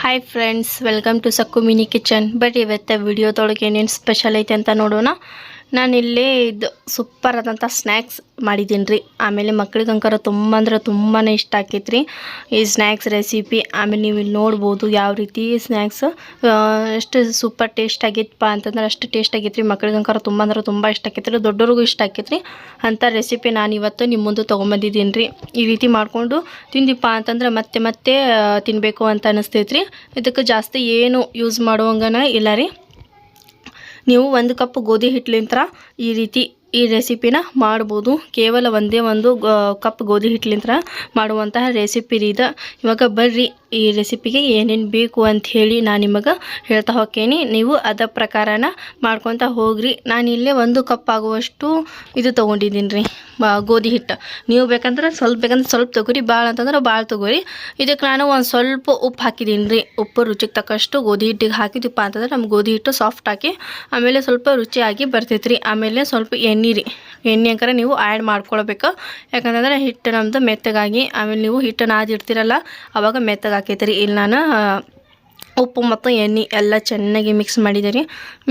Hi friends welcome to Sakku mini kitchen but ಇವತ್ತೆ ವಿಡಿಯೋದೊಳಗೆ ಏನೇನು ಸ್ಪೆಷಲ್ ಐತೆ ಅಂತ ನೋಡೋಣ. ನಾನಿಲ್ಲಿ ಇದು ಸೂಪರ್ ಆದಂಥ ಸ್ನ್ಯಾಕ್ಸ್ ಮಾಡಿದ್ದೀನಿ ರೀ. ಆಮೇಲೆ ಮಕ್ಳಿಗೆ ಅಂಕರ ತುಂಬ ಅಂದ್ರೆ ತುಂಬಾ ಇಷ್ಟ ಆಕೈತ್ರಿ. ಈ ಸ್ನ್ಯಾಕ್ಸ್ ರೆಸಿಪಿ ಆಮೇಲೆ ನೀವು ಇಲ್ಲಿ ನೋಡ್ಬೋದು ಯಾವ ರೀತಿ ಸ್ನ್ಯಾಕ್ಸ್ ಎಷ್ಟು ಸೂಪರ್ ಟೇಸ್ಟ್ ಆಗೈತಪ್ಪ ಅಂತಂದ್ರೆ ಅಷ್ಟು ಟೇಸ್ಟ್ ರೀ ಮಕ್ಳಿಗೆ ಅಂಕರ ತುಂಬ ಅಂದ್ರೆ ತುಂಬ ಇಷ್ಟ ಆಕೈತ್ರಿ. ದೊಡ್ಡವ್ರಿಗೂ ಇಷ್ಟ ಆಕೈತ್ರಿ. ಅಂಥ ರೆಸಿಪಿ ನಾನು ಇವತ್ತು ನಿಮ್ಮ ಮುಂದೆ ತೊಗೊಂಬಂದಿದ್ದೀನಿ ರೀ. ಈ ರೀತಿ ಮಾಡಿಕೊಂಡು ತಿಂದಿಪ್ಪ ಅಂತಂದ್ರೆ ಮತ್ತೆ ಮತ್ತೆ ತಿನ್ನಬೇಕು ಅಂತ ಅನಿಸ್ತೈತ್ರಿ. ಇದಕ್ಕೆ ಜಾಸ್ತಿ ಏನು ಯೂಸ್ ಮಾಡುವಂಗನ ಇಲ್ಲ ರೀ. ನೀವು ಒಂದು ಕಪ್ ಗೋಧಿ ಹಿಟ್ಲಿಂತ್ರ ಈ ರೀತಿ ಈ ರೆಸಿಪಿನ ಮಾಡ್ಬೋದು. ಕೇವಲ ಒಂದೇ ಒಂದು ಕಪ್ ಗೋಧಿ ಹಿಟ್ಲಿಂತ್ರ ಮಾಡುವಂತಹ ರೆಸಿಪಿ ರೀ ಇದು. ಇವಾಗ ಬರ್ರಿ, ಈ ರೆಸಿಪಿಗೆ ಏನೇನು ಬೇಕು ಅಂತ ಹೇಳಿ ನಾನು ನಿಮಗೆ ಹೇಳ್ತಾ ಹೋಗ್ತೀನಿ ನೀವು ಅದ ಪ್ರಕಾರನ ಮಾಡ್ಕೊತ ಹೋಗ್ರಿ. ನಾನು ಇಲ್ಲೇ ಒಂದು ಕಪ್ ಆಗುವಷ್ಟು ಇದು ತೊಗೊಂಡಿದ್ದೀನಿ ರೀ ಗೋಧಿ ಹಿಟ್ಟು. ನೀವು ಬೇಕಂದ್ರೆ ಸ್ವಲ್ಪ ಬೇಕಂದ್ರೆ ಸ್ವಲ್ಪ ತೊಗೊರಿ ಭಾಳ ಅಂತಂದ್ರೆ ಭಾಳ ತೊಗೊರಿ. ಇದಕ್ಕೆ ನಾನು ಒಂದು ಸ್ವಲ್ಪ ಉಪ್ಪು ಹಾಕಿದ್ದೀನಿ ರೀ. ಉಪ್ಪು ರುಚಿಗೆ ತಕ್ಕಷ್ಟು ಗೋಧಿ ಹಿಟ್ಟಿಗೆ ಹಾಕಿದಪ್ಪ ಅಂತಂದ್ರೆ ನಮ್ಮ ಗೋಧಿ ಹಿಟ್ಟು ಸಾಫ್ಟ್ ಹಾಕಿ ಆಮೇಲೆ ಸ್ವಲ್ಪ ರುಚಿಯಾಗಿ ಬರ್ತೈತೆ ರೀ ಆಮೇಲೆ ಸ್ವಲ್ಪ ಎಣ್ಣೆ ರೀ ಎಣ್ಣೆ ಅಂಕರ ನೀವು ಆ್ಯಡ್ ಮಾಡ್ಕೊಳ್ಬೇಕು. ಯಾಕಂತಂದ್ರೆ ಹಿಟ್ಟು ನಮ್ಮದು ಮೆತ್ತಗಾಗಿ, ಆಮೇಲೆ ನೀವು ಹಿಟ್ಟು ನಾದಿರ್ತೀರಲ್ಲ ಅವಾಗ ಮೆತ್ತಗಾಕೈತೆ ರೀ ಇಲ್ಲಿ ನಾನು ಉಪ್ಪು ಮತ್ತು ಎಣ್ಣೆ ಎಲ್ಲ ಚೆನ್ನಾಗಿ ಮಿಕ್ಸ್ ಮಾಡಿದೆ ರೀ.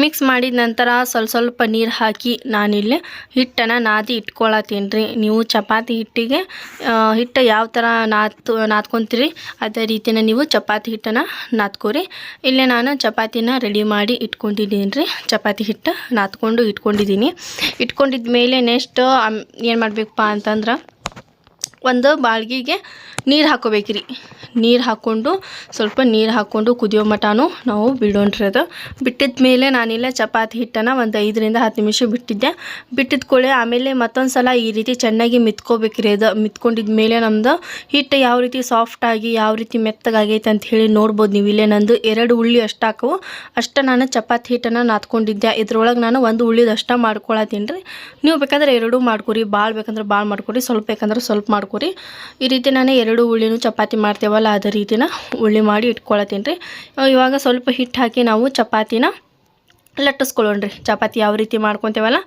ಮಿಕ್ಸ್ ಮಾಡಿದ ನಂತರ ಸ್ವಲ್ಪ ಸ್ವಲ್ಪ ನೀರು ಹಾಕಿ ನಾನಿಲ್ಲಿ ಹಿಟ್ಟನ್ನು ನಾದಿ ಇಟ್ಕೊಳತ್ತೀನಿ ರೀ. ನೀವು ಚಪಾತಿ ಹಿಟ್ಟಿಗೆ ಹಿಟ್ಟು ಯಾವ ಥರ ನಾತು, ನಾದ್ಕೊತೀರಿ, ಅದೇ ರೀತಿನ ನೀವು ಚಪಾತಿ ಹಿಟ್ಟನ್ನು ನಾದ್ಕೊರಿ. ಇಲ್ಲೇ ನಾನು ಚಪಾತಿನ ರೆಡಿ ಮಾಡಿ ಇಟ್ಕೊಂಡಿದ್ದೀನಿ ರೀ. ಚಪಾತಿ ಹಿಟ್ಟು ನಾದ್ಕೊಂಡು ಇಟ್ಕೊಂಡಿದ್ದೀನಿ. ಇಟ್ಕೊಂಡಿದ್ದ ಮೇಲೆ ನೆಕ್ಸ್ಟ್ ಏನು ಮಾಡಬೇಕಪ್ಪ ಅಂತಂದ್ರೆ ಒಂದು ಬಾಳ್ಗಿಗೆ ನೀರು ಹಾಕೋಬೇಕ್ರಿ. ನೀರು ಹಾಕ್ಕೊಂಡು ಸ್ವಲ್ಪ ನೀರು ಹಾಕ್ಕೊಂಡು ಕುದಿಯೋ ಮಟನೂ ನಾವು ಬಿಡೋಣ್ರಿ ಅದು ಬಿಟ್ಟಿದ ಮೇಲೆ ನಾನಿಲ್ಲ ಚಪಾತಿ ಹಿಟ್ಟನ್ನು ಒಂದು ಐದರಿಂದ ಹತ್ತು ನಿಮಿಷ ಬಿಟ್ಟಿದ್ದೆ. ಬಿಟ್ಟಿದ ಕೂಡ ಆಮೇಲೆ ಮತ್ತೊಂದು ಸಲ ಈ ರೀತಿ ಚೆನ್ನಾಗಿ ಮಿತ್ಕೋಬೇಕ್ರಿ ಅದು. ಮಿತ್ಕೊಂಡಿದ ಮೇಲೆ ನಮ್ದು ಹಿಟ್ಟು ಯಾವ ರೀತಿ ಸಾಫ್ಟಾಗಿ ಯಾವ ರೀತಿ ಮೆತ್ತಗಾಗೈತೆ ಅಂತ ಹೇಳಿ ನೋಡ್ಬೋದು ನೀವು. ಇಲ್ಲೇ ನಂದು ಎರಡು ಉಳ್ಳಿ ಅಷ್ಟು ಹಾಕವು. ಅಷ್ಟು ನಾನು ಚಪಾತಿ ಹಿಟ್ಟನ್ನು ನಾದ್ಕೊಂಡಿದ್ದೆ. ಇದ್ರೊಳಗೆ ನಾನು ಒಂದು ಉಳ್ಳಿದ ಅಷ್ಟ ಮಾಡ್ಕೊಳತ್ತೀನಿ ರೀ. ನೀವು ಬೇಕಾದ್ರೆ ಎರಡೂ ಮಾಡ್ಕೊರಿ. ಭಾಳ ಬೇಕಂದ್ರೆ ಭಾಳ ಮಾಡ್ಕೊರಿ. ಸ್ವಲ್ಪ ಬೇಕಂದ್ರೆ ಸ್ವಲ್ಪ ಮಾಡ್ಕೊರಿ. ಈ ರೀತಿ ನಾನು ಎರಡು ಉಳ್ಳಿನೂ ಚಪಾತಿ ಮಾಡ್ತೇವಲ್ಲ, ಅದೇ ರೀತಿನ ಉಳ್ಳಿ ಮಾಡಿ ಇಟ್ಕೊಳತ್ತೀನಿ ರೀ. ಇವಾಗ ಸ್ವಲ್ಪ ಹಿಟ್ಟು ಹಾಕಿ ನಾವು ಚಪಾತಿನ ಲಟ್ಟಿಸ್ಕೊಳ್ಳೋಣ್ರಿ. ಚಪಾತಿ ಯಾವ ರೀತಿ ಮಾಡ್ಕೊತೇವಲ್ಲ,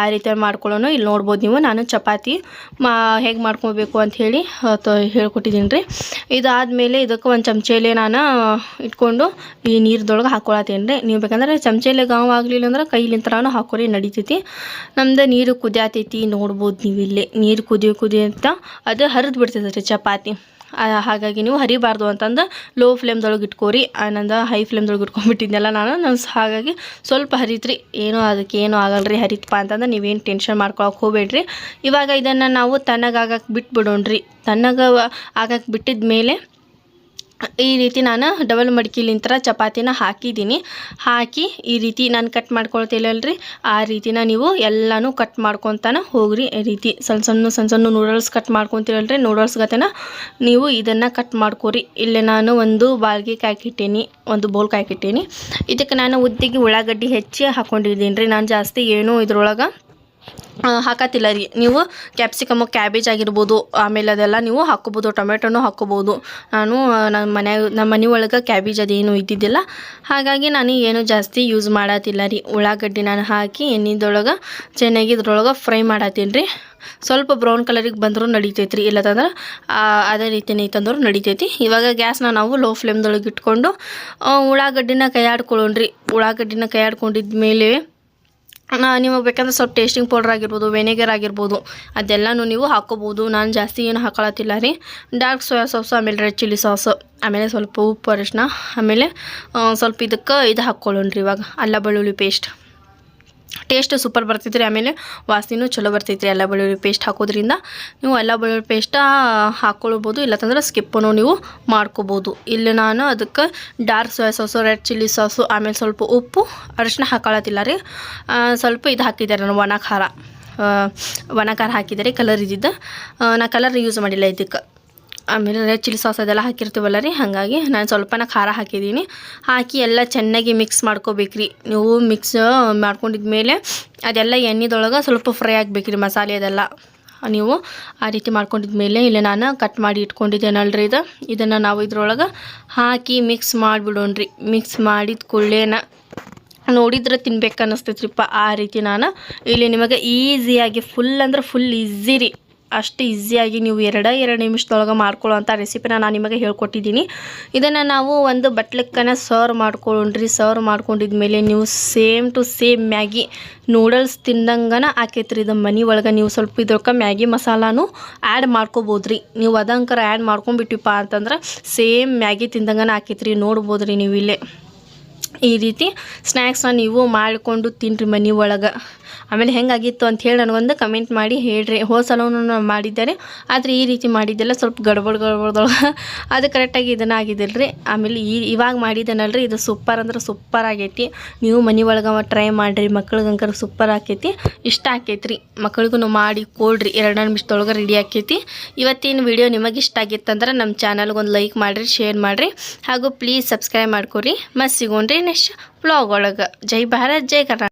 ಆ ರೀತಿ ಮಾಡ್ಕೊಳ್ಳೋಣ. ಇಲ್ಲಿ ನೋಡ್ಬೋದು ನೀವು, ನಾನು ಚಪಾತಿ ಮಾ ಹೇಗೆ ಮಾಡ್ಕೊಬೇಕು ಅಂತ ಹೇಳಿ ಹೇಳ್ಕೊಟ್ಟಿದ್ದೀನಿ ರೀ ಇದಾದಮೇಲೆ ಇದಕ್ಕೆ ಒಂದು ಚಮಚೆಲೆ ನಾನು ಇಟ್ಕೊಂಡು ಈ ನೀರ್ದೊಳಗೆ ಹಾಕ್ಕೊಳತ್ತೇನೆ ರೀ ನೀವು ಬೇಕಂದ್ರೆ ಚಮಚೆಲೆ ಗಾವ್ ಆಗಲಿಲ್ಲ ಅಂದ್ರೆ ಕೈಲಿಂತ್ರನೂ ಹಾಕೋರಿ, ನಡಿತೈತಿ. ನಮ್ದು ನೀರು ಕುದಿಯತೈತಿ, ನೋಡ್ಬೋದು ನೀವು ಇಲ್ಲಿ ನೀರು ಕುದಿಯೋ ಕುದಿಯಂತ ಅದು ಹರಿದು ಬಿಡ್ತೈತೆ ರೀ ಚಪಾತಿ. ಹಾಗಾಗಿ ನೀವು ಹರಿಬಾರ್ದು ಅಂತಂದು ಲೋ ಫ್ಲೇಮ್ದೊಳಗೆ ಇಟ್ಕೋರಿ. ಆನಂದ ಹೈ ಫ್ಲೇಮ್ದೊಳಗೆ ಇಟ್ಕೊಂಡ್ಬಿಟ್ಟಿದ್ದೆಲ್ಲ ನಾನು. ನಾನು ಹಾಗಾಗಿ ಸ್ವಲ್ಪ ಹರಿತ್ರಿ. ಏನೂ ಅದಕ್ಕೆ ಏನೂ ಆಗಲ್ರಿ ಹರಿತಪ್ಪ ಅಂತಂದ್ರೆ ನೀವೇನು ಟೆನ್ಷನ್ ಮಾಡ್ಕೊಳಕ್ಕೆ ಹೋಗಬೇಡ್ರಿ. ಇವಾಗ ಇದನ್ನು ನಾವು ತಣ್ಣಗಾಗಕ್ಕೆ ಬಿಟ್ಬಿಡೋಣ್ರಿ. ತಣ್ಣಗ ಆಗಕ್ಕೆ ಬಿಟ್ಟಿದ ಮೇಲೆ ಈ ರೀತಿ ನಾನು ಡಬಲ್ ಮಡಿಕೆಲಿಂತರ ಚಪಾತಿನ ಹಾಕಿದ್ದೀನಿ. ಹಾಕಿ ಈ ರೀತಿ ನಾನು ಕಟ್ ಮಾಡ್ಕೊಳ್ತಿಲ್ಲಲ್ರಿ ಆ ರೀತಿನ ನೀವು ಎಲ್ಲನೂ ಕಟ್ ಮಾಡ್ಕೊತಾನ ಹೋಗ್ರಿ. ಈ ರೀತಿ ಸಣ್ಣ ಸಣ್ಣ ಸಣ್ಣ ಸಣ್ಣ ನೂಡಲ್ಸ್ ಕಟ್ ಮಾಡ್ಕೊತೀರಲ್ರಿ ನೂಡಲ್ಸ್ ಗತೆನ ನೀವು ಇದನ್ನು ಕಟ್ ಮಾಡ್ಕೊರಿ. ಇಲ್ಲೇ ನಾನು ಒಂದು ಬಾಳ್ಗೆ ಕಾಯ್ಕಿಟ್ಟೀನಿ ಒಂದು ಬೌಲ್ ಕಾಯ್ಕಿಟ್ಟೀನಿ ಇದಕ್ಕೆ ನಾನು ಉದ್ದಿಗೆ ಉಳ್ಳಾಗಡ್ಡಿ ಹೆಚ್ಚಿ ಹಾಕ್ಕೊಂಡಿದ್ದೀನಿ ರೀ ನಾನು ಜಾಸ್ತಿ ಏನೂ ಇದ್ರೊಳಗೆ ಹಾಕತ್ತಿಲ್ಲ. ರೀ ನೀವು ಕ್ಯಾಪ್ಸಿಕಮ್ ಕ್ಯಾಬೇಜ್ ಆಗಿರ್ಬೋದು, ಆಮೇಲೆ ಅದೆಲ್ಲ ನೀವು ಹಾಕ್ಕೋಬೋದು ಟೊಮೆಟೊನೂ ಹಾಕ್ಕೋಬೋದು. ನಾನು ನಮ್ಮ ಮನೆ ನಮ್ಮ ಮನೆ ಒಳಗೆ ಕ್ಯಾಬೇಜ್ ಅದೇನು ಇದ್ದಿದ್ದಿಲ್ಲ. ಹಾಗಾಗಿ ನಾನು ಏನು ಜಾಸ್ತಿ ಯೂಸ್ ಮಾಡತ್ತಿಲ್ಲ ರೀ. ಉಳ್ಳಾಗಡ್ಡಿ ನಾನು ಹಾಕಿ, ಎಣ್ಣೆದೊಳಗೆ, ಚೆನ್ನಾಗಿ ಇದ್ರೊಳಗೆ ಫ್ರೈ ಮಾಡತ್ತೀನಿ ರೀ. ಸ್ವಲ್ಪ ಬ್ರೌನ್ ಕಲರಿಗೆ ಬಂದರೂ ನಡಿತೈತೆ ರೀ ಇಲ್ಲದಂದ್ರೆ ಅದೇ ರೀತಿನೇ ಐತಂದ್ರೆ ನಡಿತೈತಿ. ಇವಾಗ ಗ್ಯಾಸ್ನ ನಾವು ಲೋ ಫ್ಲೇಮ್ದೊಳಗೆ ಇಟ್ಕೊಂಡು ಉಳ್ಳಾಗಡ್ಡಿನ ಕೈಯಾಡ್ಕೊಳ್ಳೋಣ್ರಿ. ಉಳ್ಳಾಗಡ್ಡಿನ ಕೈಯಾಡ್ಕೊಂಡಿದ್ಮೇಲೆ ನಿಮಗೆ ಬೇಕಂದ್ರೆ ಸ್ವಲ್ಪ ಟೇಸ್ಟಿಂಗ್ ಪೌಡ್ರ್ ಆಗಿರ್ಬೋದು ವೆನಿಗರ್ ಆಗಿರ್ಬೋದು, ಅದೆಲ್ಲನೂ ನೀವು ಹಾಕೋಬೋದು. ನಾನು ಜಾಸ್ತಿ ಏನು ಹಾಕೊಳತ್ತಿಲ್ಲ ರೀ. ಡಾರ್ಕ್ ಸೋಯಾ ಸಾಸು ಆಮೇಲೆ ರೆಡ್ ಚಿಲ್ಲಿ ಸಾಸು ಆಮೇಲೆ ಸ್ವಲ್ಪ ಉಪ್ಪು ಅರಿಶಿನ ಆಮೇಲೆ ಸ್ವಲ್ಪ ಇದಕ್ಕೆ ಇದು ಹಾಕ್ಕೊಳ್ಳೋಣ್ರಿ ಇವಾಗ, ಅಲ್ಲ ಬೆಳ್ಳುಳ್ಳಿ ಪೇಸ್ಟ್ ಟೇಸ್ಟ್ ಸೂಪರ್ ಬರ್ತೈತ್ರಿ, ಆಮೇಲೆ ವಾಸನೆನೂ ಚಲೋ ಬರ್ತೈತೆ ರೀ ಅಲ್ಲ ಬೆಳ್ಳುಳ್ಳಿ ಪೇಸ್ಟ್ ಹಾಕೋದ್ರಿಂದ. ನೀವು ಎಲ್ಲ ಬೆಳ್ಳುಳ್ಳಿ ಪೇಸ್ಟ ಹಾಕ್ಕೊಳ್ಬೋದು ಇಲ್ಲತ್ತಂದ್ರೆ ಸ್ಕಿಪ್ಪನ್ನು ನೀವು ಮಾಡ್ಕೋಬೋದು. ಇಲ್ಲಿ ನಾನು ಅದಕ್ಕೆ dark soya sauce, red chilli sauce, ಆಮೇಲೆ ಸ್ವಲ್ಪ ಉಪ್ಪು, ಅರಿಶಿನ ಹಾಕೊಳತಿಲ್ಲ ರೀ. ಸ್ವಲ್ಪ ಇದು ಹಾಕಿದ್ದಾರೆ ನಾನು ಒಣ ಖಾರ ಒಣ ಖಾರ ಹಾಕಿದ್ದಾರೆ, ಕಲರ್ ಇದ್ದಿದ್ದು. ನಾ ಕಲರ್ ಯೂಸ್ ಮಾಡಿಲ್ಲ ಇದಕ್ಕೆ. ಆಮೇಲೆ ರೆಡ್ ಚಿಲ್ಲಿ ಸಾಸ್ ಅದೆಲ್ಲ ಹಾಕಿರ್ತೀವಲ್ಲ ರೀ ಹಾಗಾಗಿ ನಾನು ಸ್ವಲ್ಪನ ಖಾರ ಹಾಕಿದ್ದೀನಿ ಹಾಕಿ ಎಲ್ಲ ಚೆನ್ನಾಗಿ ಮಿಕ್ಸ್ ಮಾಡ್ಕೋಬೇಕ್ರಿ. ನೀವು ಮಿಕ್ಸ್ ಮಾಡ್ಕೊಂಡಿದ್ಮೇಲೆ ಅದೆಲ್ಲ ಎಣ್ಣೆದೊಳಗೆ ಸ್ವಲ್ಪ ಫ್ರೈ ಆಗಬೇಕ್ರಿ ಮಸಾಲೆ ಅದೆಲ್ಲ. ನೀವು ಆ ರೀತಿ ಮಾಡ್ಕೊಂಡಿದ್ಮೇಲೆ ಇಲ್ಲಿ ನಾನು ಕಟ್ ಮಾಡಿ ಇಟ್ಕೊಂಡಿದ್ದೇನಲ್ರಿ ಇದು. ಇದನ್ನು ನಾವು ಇದ್ರೊಳಗೆ ಹಾಕಿ ಮಿಕ್ಸ್ ಮಾಡಿಬಿಡೋಣ್ರಿ. ಮಿಕ್ಸ್ ಮಾಡಿದ ಕೂಡಲೇನ ನೋಡಿದ್ರೆ ತಿನ್ಬೇಕು ಅನ್ನಿಸ್ತೈತ್ರಿಪ್ಪ ಆ ರೀತಿ ನಾನು. ಇಲ್ಲಿ ನಿಮಗೆ ಈಸಿಯಾಗಿ ಫುಲ್ ಅಂದ್ರೆ ಫುಲ್ ಈಸಿ ರೀ. ಅಷ್ಟು ಈಸಿಯಾಗಿ ನೀವು ಎರಡೇ ಎರಡು ನಿಮಿಷದೊಳಗೆ ಮಾಡ್ಕೊಳ್ಳೋವಂಥ ರೆಸಿಪಿನ ನಾನು ನಿಮಗೆ ಹೇಳ್ಕೊಟ್ಟಿದ್ದೀನಿ. ಇದನ್ನು ನಾವು ಒಂದು ಬಟ್ಲಕ್ಕನ ಸರ್ವ್ ಮಾಡ್ಕೊಂಡ್ರಿ, ಸರ್ವ್ ಮಾಡ್ಕೊಂಡಿದ್ಮೇಲೆ ನೀವು same to same Maggi noodles ತಿಂದಂಗನ ಆಕೈತ್ರಿ ಇದು ಮನೆ ಒಳಗೆ. ನೀವು ಸ್ವಲ್ಪ ಇದ್ರೊಳಗೆ ಮ್ಯಾಗಿ ಮಸಾಲಾನು ಆ್ಯಡ್ ಮಾಡ್ಕೋಬೋದ್ರಿ. ನೀವು ಅದಂಕರ ಆ್ಯಡ್ ಮಾಡ್ಕೊಂಬಿಟ್ಟಿಪ್ಪ ಅಂತಂದ್ರೆ ಸೇಮ್ ಮ್ಯಾಗಿ ತಿಂದಂಗನ ಆಕೈತ್ರಿ, ನೋಡ್ಬೋದ್ರಿ ನೀವು ಇಲ್ಲೇ. ಈ ರೀತಿ ಸ್ನ್ಯಾಕ್ಸ್ನ ನೀವು ಮಾಡಿಕೊಂಡು ತಿನ್ನಿರಿ ಮನೆ ಒಳಗೆ. ಆಮೇಲೆ ಹೆಂಗಾಗಿತ್ತು ಅಂತ ಹೇಳಿ ನನಗೊಂದು ಕಮೆಂಟ್ ಮಾಡಿ ಹೇಳ್ರಿ. ಹೋದ ಸಲವೂ ನಾನು ಮಾಡಿದ್ದಾರೆ ಆದರೆ ಈ ರೀತಿ ಮಾಡಿದ್ದೆಲ್ಲ ಸ್ವಲ್ಪ ಗಡ್ಬಡ್ ಗಡ್ಬಡ್ದೊಳಗೆ. ಅದು ಕರೆಕ್ಟಾಗಿ ಇದನ್ನು ಆಗಿದ್ದಿಲ್ಲ ಆಮೇಲೆ ಈ ಇವಾಗ ಮಾಡಿದ್ದೇನಲ್ರಿ, ಇದು ಸೂಪರ್ ಅಂದ್ರೆ ಸೂಪರ್ ಆಗೈತಿ. ನೀವು ಮನೆ ಒಳಗೆ ಟ್ರೈ ಮಾಡಿರಿ. ಮಕ್ಳಿಗಂಕರ ಸೂಪರ್ ಆಕೈತಿ. ಇಷ್ಟ ಆಕೈತಿ ರೀ ಮಕ್ಳಿಗೂ ಮಾಡಿ ಕೊಡ್ರಿ. ಎರಡು ನಿಮಿಷದೊಳಗೆ ರೆಡಿ ಆಕೈತಿ. ಇವತ್ತಿನ ವಿಡಿಯೋ ನಿಮಗೆ ಇಷ್ಟ ಆಗಿತ್ತಂದ್ರೆ ನಮ್ಮ ಚಾನಲ್ಗೆ ಒಂದು ಲೈಕ್ ಮಾಡಿರಿ ಶೇರ್ ಮಾಡಿರಿ. ಹಾಗೂ ಪ್ಲೀಸ್ ಸಬ್ಸ್ಕ್ರೈಬ್ ಮಾಡ್ಕೊರಿ. ಮತ್ತು ಸಿಗೋಣ್ರಿ ನೆಕ್ಸ್ಟ್ ಬ್ಲಾಗ್ ಒಳಗೆ. ಜೈ ಭಾರತ್, ಜೈ ಕರ್ನಾಟಕ